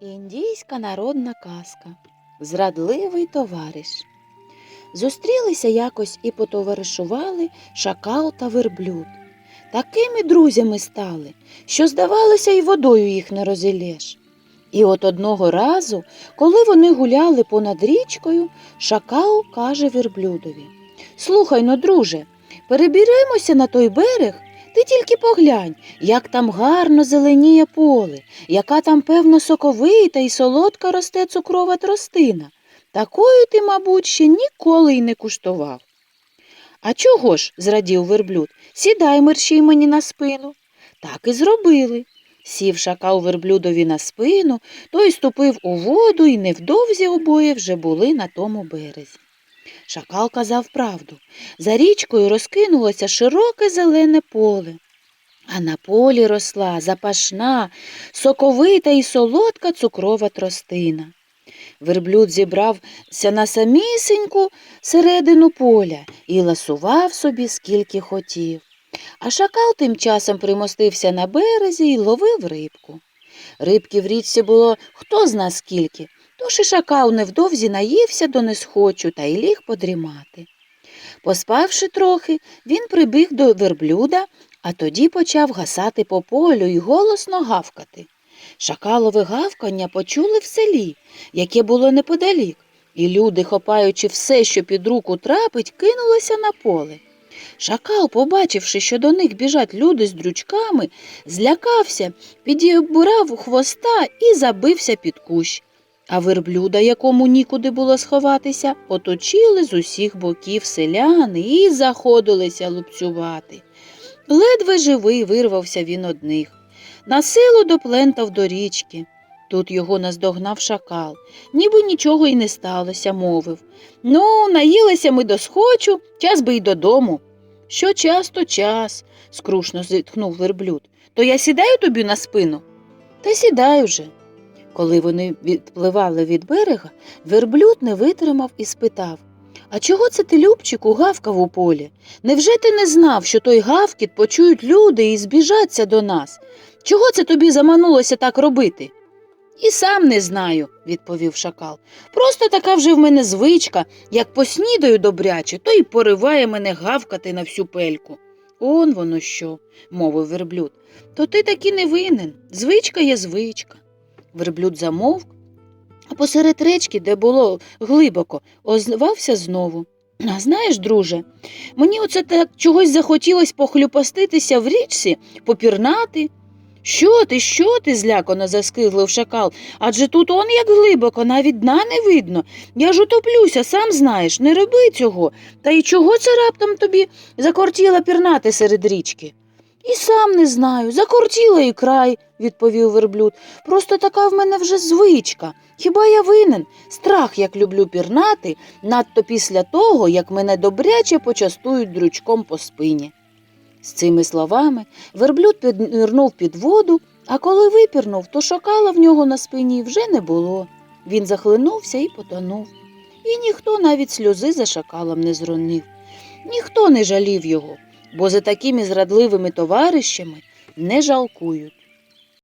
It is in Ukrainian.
Індійська народна казка Зрадливий товариш. Зустрілися якось і потоваришували шакал та верблюд. Такими друзями стали, що, здавалося, й водою їх не розілєш. І от одного разу, коли вони гуляли понад річкою, шакал каже верблюдові Слухай но, друже, перебіремося на той берег, ти тільки поглянь, як там гарно зеленіє поле, яка там, певно, соковита і солодка росте цукрова тростина. Такою ти, мабуть, ще ніколи й не куштував. А чого ж? зрадів верблюд. Сідай мерщій мені на спину. Так і зробили. Сів шакал верблюдові на спину, той ступив у воду, і невдовзі обоє вже були на тому березі. Шакал казав правду. За річкою розкинулося широке зелене поле, а на полі росла запашна, соковита і солодка цукрова тростина. Верблюд зібрався на самісіньку середину поля і ласував собі скільки хотів. А шакал тим часом примостився на березі і ловив рибку. Рибки в річці було хто зна скільки, тож і шакал невдовзі наївся до несхочу та й ліг подрімати. Поспавши трохи, він прибіг до верблюда, а тоді почав гасати по полю і голосно гавкати. Шакалове гавкання почули в селі, яке було неподалік, і люди, хопаючи все, що під руку трапить, кинулися на поле. Шакал, побачивши, що до них біжать люди з дрючками, злякався, підібрав хвоста і забився під кущ. А верблюда, якому нікуди було сховатися, оточили з усіх боків селяни і заходилися лупцювати. Ледве живий вирвався він одних. На силу доплентав до річки. Тут його наздогнав шакал, ніби нічого й не сталося, мовив. Ну, наїлися ми до схочу, час би й додому. Що час, то час, скрушно зітхнув верблюд. То я сідаю тобі на спину? Та сідай вже. Коли вони відпливали від берега, верблюд не витримав і спитав А чого це ти, Любчику, гавкав у полі? Невже ти не знав, що той гавкіт почують люди і збіжаться до нас? Чого це тобі заманулося так робити? І сам не знаю, відповів шакал. Просто така вже в мене звичка, як поснідаю добряче, то й пориває мене гавкати на всю пельку. Он воно що, мовив верблюд. То ти таки не винен. Звичка є звичка. Верблюд замовк, а посеред речки, де було глибоко, озвався знову. А знаєш, друже, мені оце так чогось захотілось похлюпаститися в річці, попірнати. Що ти, що ти? злякано заскиглив шакал. Адже тут он як глибоко, навіть дна не видно. Я ж утоплюся, сам знаєш, не роби цього. Та й чого це раптом тобі закортіло пірнати серед річки? І сам не знаю. Закортіло і край, відповів верблюд. Просто така в мене вже звичка. Хіба я винен? Страх, як люблю пірнати, надто після того, як мене добряче почастують дрючком по спині. З цими словами верблюд піднирнув під воду, а коли випірнув, то шакала в нього на спині вже не було. Він захлинувся і потонув. І ніхто навіть сльози за шакалом не зронив. Ніхто не жалів його, бо за такими зрадливими товаришами не жалкують.